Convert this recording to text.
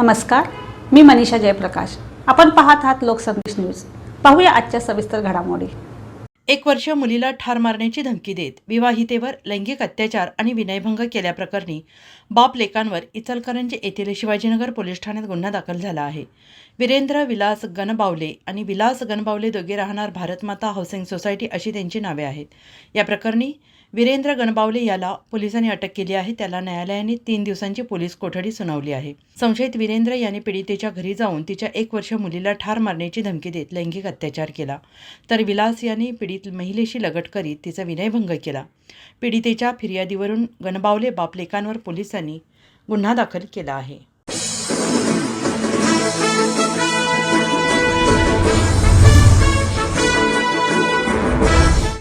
नमस्कार मी मनीषा जयप्रकाश. आपण पाहत आहात लोकसंदेश न्यूज. पाहूया आजच्या सविस्तर घडामोडी. एक वर्ष मुलीला ठार मारण्याची धमकी देत विवाहितेवर लैंगिक अत्याचार आणि विनयभंग केल्याप्रकरणी बाप लेकांवर इचलकरंजी येथील शिवाजीनगर पोलीस ठाण्यात गुन्हा दाखल झाला आहे. वीरेंद्र विलास गणबावले आणि विलास गणबावले दोघे राहणार भारतमाता हाऊसिंग सोसायटी अशी त्यांची नावे आहेत. या प्रकरणी वीरेंद्र गणबावले याला पोलिसांनी अटक केली आहे. त्याला न्यायालयाने तीन दिवसांची पोलीस कोठडी सुनावली आहे. संशयित वीरेंद्र याने पीडितेच्या घरी जाऊन तिच्या एक वर्ष मुलीला ठार मारण्याची धमकी देत लैंगिक अत्याचार केला. तर विलास याने पीडित महिलेशी लगट करीत तिचा विनयभंग केला. पीडितेच्या फिर्यादीवरून गणबावले बापलेकांवर पोलिसांनी गुन्हा दाखल केला आहे.